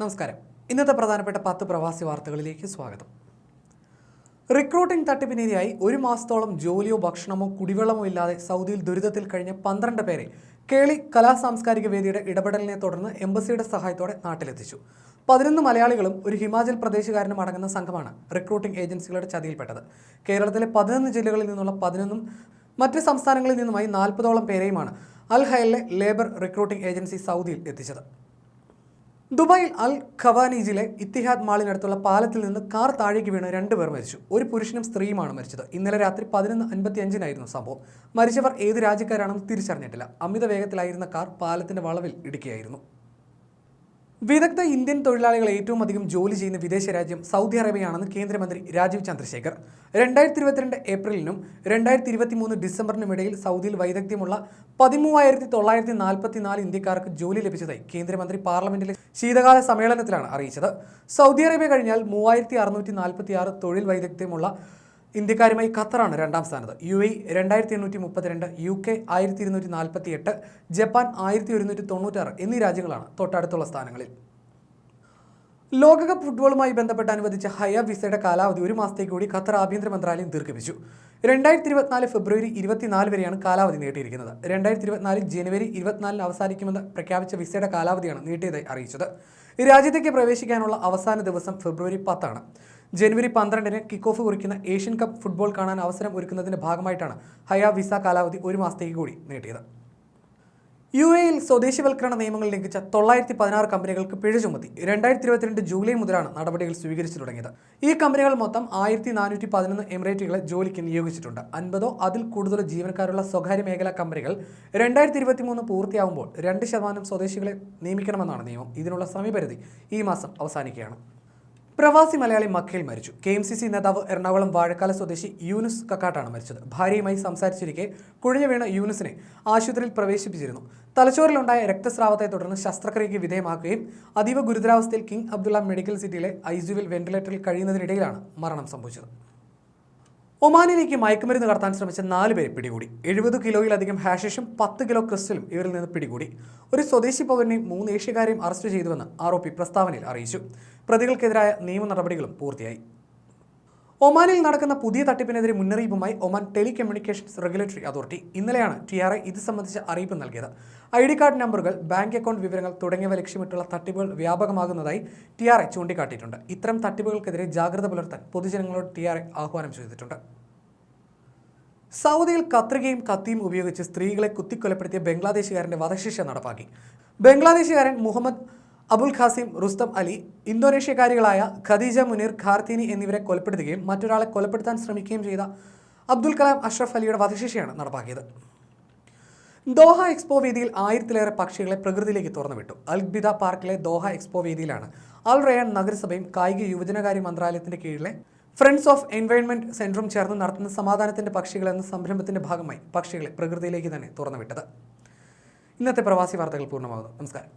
നമസ്കാരം. ഇന്നത്തെ പ്രധാനപ്പെട്ട പത്ത് പ്രവാസി വാർത്തകളിലേക്ക് സ്വാഗതം. റിക്രൂട്ടിംഗ് തട്ടിപ്പിനിരയായി ഒരു മാസത്തോളം ജോലിയോ ഭക്ഷണമോ കുടിവെള്ളമോ ഇല്ലാതെ സൗദിയിൽ ദുരിതത്തിൽ കഴിഞ്ഞ പന്ത്രണ്ട് പേരെ കേളി കലാ സാംസ്കാരിക വേദിയുടെ ഇടപെടലിനെ തുടർന്ന് എംബസിയുടെ സഹായത്തോടെ നാട്ടിലെത്തിച്ചു. പതിനൊന്ന് മലയാളികളും ഒരു ഹിമാചൽ പ്രദേശുകാരനും അടങ്ങുന്ന സംഘമാണ് റിക്രൂട്ടിംഗ് ഏജൻസികളുടെ ചതിയിൽപ്പെട്ടത്. കേരളത്തിലെ പതിനൊന്ന് ജില്ലകളിൽ നിന്നുള്ള പതിനൊന്നും മറ്റ് സംസ്ഥാനങ്ങളിൽ നിന്നുമായി നാൽപ്പതോളം പേരെയുമാണ് അൽ ഹൈലിലെ ലേബർ റിക്രൂട്ടിംഗ് ഏജൻസി സൗദിയിൽ എത്തിച്ചത്. ദുബായിൽ അൽ ഖവാനീജിലെ ഇത്തിഹാദ് മാളിനടുത്തുള്ള പാലത്തിൽ നിന്ന് കാർ താഴേക്ക് വീണ് രണ്ടുപേർ മരിച്ചു. ഒരു പുരുഷനും സ്ത്രീയുമാണ് മരിച്ചത്. ഇന്നലെ രാത്രി പതിനൊന്ന് അൻപത്തി അഞ്ചിനായിരുന്നു സംഭവം. മരിച്ചവർ ഏത് രാജ്യക്കാരാണെന്ന് തിരിച്ചറിഞ്ഞിട്ടില്ല. അമിത വേഗത്തിലായിരുന്ന കാർ പാലത്തിന്റെ വളവിൽ ഇടിക്കുകയായിരുന്നു വിദഗ്ധ ഇന്ത്യൻ തൊഴിലാളികൾ ഏറ്റവും അധികം ജോലി ചെയ്യുന്ന വിദേശ രാജ്യം സൗദി അറേബ്യയാണെന്ന് കേന്ദ്രമന്ത്രി രാജീവ് ചന്ദ്രശേഖർ. രണ്ടായിരത്തി ഇരുപത്തിരണ്ട് ഏപ്രിലിനും രണ്ടായിരത്തി ഇരുപത്തി മൂന്ന് ഡിസംബറിനും ഇടയിൽ സൗദിയിൽ വൈദഗ്ധ്യമുള്ള പതിമൂവായിരത്തി തൊള്ളായിരത്തി നാൽപ്പത്തി നാല് ഇന്ത്യക്കാർക്ക് ജോലി ലഭിച്ചതായി കേന്ദ്രമന്ത്രി പാർലമെന്റിലെ ശീതകാല സമ്മേളനത്തിലാണ് അറിയിച്ചത്. സൗദി അറേബ്യ കഴിഞ്ഞാൽ മൂവായിരത്തി അറുന്നൂറ്റി നാൽപ്പത്തി ആറ് തൊഴിൽ വൈദഗ്ധ്യമുള്ള ഇന്ത്യക്കാരുമായി ഖത്തറാണ് രണ്ടാം സ്ഥാനത്ത്. യു എ രണ്ടായിരത്തി എണ്ണൂറ്റി മുപ്പത്തിരണ്ട് യു കെ ആയിരത്തി ഇരുന്നൂറ്റി നാൽപ്പത്തി എട്ട് ജപ്പാൻ ആയിരത്തി ഒരുന്നൂറ്റി തൊണ്ണൂറ്റാറ് എന്നീ രാജ്യങ്ങളാണ് തൊട്ടടുത്തുള്ള സ്ഥാനങ്ങളിൽ. ലോകകപ്പ് ഫുട്ബോളുമായി ബന്ധപ്പെട്ട് അനുവദിച്ച ഹയ വിസയുടെ കാലാവധി ഒരു മാസത്തേക്ക് കൂടി ഖത്തർ ആഭ്യന്തര മന്ത്രാലയം ദീർഘിപ്പിച്ചു. രണ്ടായിരത്തി ഇരുപത്തിനാല് ഫെബ്രുവരി ഇരുപത്തിനാല് വരെയാണ് കാലാവധി നീട്ടിയിരിക്കുന്നത്. രണ്ടായിരത്തി ഇരുപത്തിനാല് ജനുവരി ഇരുപത്തിനാലിന് അവസാനിക്കുമെന്ന് പ്രഖ്യാപിച്ച വിസയുടെ കാലാവധിയാണ് നീട്ടിയതായി അറിയിച്ചത്. രാജ്യത്തേക്ക് പ്രവേശിക്കാനുള്ള അവസാന ദിവസം ഫെബ്രുവരി പത്താണ്. ജനുവരി പന്ത്രണ്ടിന് കിക്ക് ഓഫ് കുറിക്കുന്ന ഏഷ്യൻ കപ്പ് ഫുട്ബോൾ കാണാൻ അവസരം ഒരുക്കുന്നതിന്റെ ഭാഗമായിട്ടാണ് ഹയ വിസ കാലാവധി ഒരു മാസത്തേക്ക് കൂടി നീട്ടിയത്. യു എയിൽ സ്വദേശിവൽക്കരണ നിയമങ്ങൾ ലംഘിച്ച തൊള്ളായിരത്തി പതിനാറ് കമ്പനികൾക്ക് പിഴ ചുമത്തി രണ്ടായിരത്തി ഇരുപത്തിരണ്ട് ജൂലൈ മുതലാണ് നടപടികൾ സ്വീകരിച്ചു തുടങ്ങിയത്. ഈ കമ്പനികൾ മൊത്തം ആയിരത്തി നാനൂറ്റി പതിനൊന്ന് എമിറേറ്റുകളെ ജോലിക്ക് നിയോഗിച്ചിട്ടുണ്ട്. അൻപതോ അതിൽ കൂടുതലോ ജീവനക്കാരുള്ള സ്വകാര്യ മേഖലാ കമ്പനികൾ രണ്ടായിരത്തി ഇരുപത്തി മൂന്ന് പൂർത്തിയാവുമ്പോൾ രണ്ട് ശതമാനം സ്വദേശികളെ നിയമിക്കണമെന്നാണ് നിയമം. ഇതിനുള്ള സമയപരിധി ഈ മാസം അവസാനിക്കുകയാണ്. പ്രവാസി മലയാളി മക്കയിൽ മരിച്ചു. കെ എം സി സി നേതാവ് എറണാകുളം വാഴക്കാല സ്വദേശി യൂനുസ് കക്കാട്ടാണ് മരിച്ചത്. ഭാര്യയുമായി സംസാരിച്ചിരിക്കെ കുഴഞ്ഞു വീണ യൂനുസിനെ ആശുപത്രിയിൽ പ്രവേശിപ്പിച്ചിരുന്നു. തലച്ചോറിലുണ്ടായ രക്തസ്രാവത്തെ തുടർന്ന് ശസ്ത്രക്രിയയ്ക്ക് വിധേയമാക്കുകയും അതീവ ഗുരുതരാവസ്ഥയിൽ കിങ് അബ്ദുള്ള മെഡിക്കൽ സിറ്റിയിലെ ഐസിയുവിൽ വെന്റിലേറ്ററിൽ കഴിയുന്നതിനിടയിലാണ് മരണം സംഭവിച്ചത്. ഒമാനിലേക്ക് മയക്കുമരുന്ന് കടത്താൻ ശ്രമിച്ച നാല് പേരെ പിടികൂടി. എഴുപത് കിലോയിലധികം ഹാഷിഷും പത്ത് കിലോ ക്രിസ്റ്റലും ഇവരിൽ നിന്ന് പിടികൂടി. ഒരു സ്വദേശി പൗരനെയും മൂന്ന് ഏഷ്യക്കാരെയും അറസ്റ്റ് ചെയ്തുവെന്ന് ആരോപി പ്രസ്താവനയിൽ അറിയിച്ചു. പ്രതികൾക്കെതിരായ നിയമ നടപടികളും പൂർത്തിയായി. ഒമാനിൽ നടക്കുന്ന പുതിയ തട്ടിപ്പിനെതിരെ മുന്നറിയിപ്പുമായി ഒമാൻ ടെലികമ്മ്യൂണിക്കേഷൻസ് റെഗുലേറ്ററി അതോറിറ്റി ഇന്നലെയാണ് ടി ആർ ഐ ഇത് സംബന്ധിച്ച അറിയിപ്പ് നൽകിയത്. ഐ ഡി കാർഡ് നമ്പറുകൾ ബാങ്ക് അക്കൗണ്ട് വിവരങ്ങൾ തുടങ്ങിയവ ലക്ഷ്യമിട്ടുള്ള തട്ടിപ്പുകൾ വ്യാപകമാകുന്നതായി ടി ആർ ഐ ചൂണ്ടിക്കാട്ടിയിട്ടുണ്ട്. ഇത്തരം തട്ടിപ്പുകൾക്കെതിരെ ജാഗ്രത പുലർത്താൻ പൊതുജനങ്ങളോട് ടി ആർ ഐ ആഹ്വാനം ചെയ്തിട്ടുണ്ട്. സൗദിയിൽ കത്രികയും കത്തിയും ഉപയോഗിച്ച് സ്ത്രീകളെ കുത്തിക്കൊലപ്പെടുത്തിയ ബംഗ്ലാദേശുകാരന്റെ വധശിക്ഷ നടപ്പാക്കി. ബംഗ്ലാദേശുകാരൻ മുഹമ്മദ് അബുൽ ഖാസിം റുസ്തം അലി ഇന്തോനേഷ്യക്കാരികളായ ഖദീജ മുനീർ ഖാർത്തിനി എന്നിവരെ കൊലപ്പെടുത്തുകയും മറ്റൊരാളെ കൊലപ്പെടുത്താൻ ശ്രമിക്കുകയും ചെയ്ത അബ്ദുൽ കലാം അഷ്റഫ് അലിയുടെ വധശിക്ഷയാണ് നടപ്പാക്കിയത്. ദോഹ എക്സ്പോ വേദിയിൽ ആയിരത്തിലേറെ പക്ഷികളെ പ്രകൃതിയിലേക്ക് തുറന്നുവിട്ടു. അൽബിദ പാർക്കിലെ ദോഹ എക്സ്പോ വേദിയിലാണ് അൽ റയാൻ നഗരസഭയും കായിക യുവജനകാര്യ മന്ത്രാലയത്തിന്റെ കീഴിലെ ഫ്രണ്ട്സ് ഓഫ് എൻവയോൺമെന്റ് സെന്ററും ചേർന്ന് നടത്തുന്ന സമാധാനത്തിന്റെ പക്ഷികൾ എന്ന സംരംഭത്തിന്റെ ഭാഗമായി പക്ഷികളെ പ്രകൃതിയിലേക്ക് തന്നെ തുറന്നുവിട്ടത്. ഇന്നത്തെ പ്രവാസി വാർത്തകൾ പൂർണമാകുന്നു. നമസ്കാരം.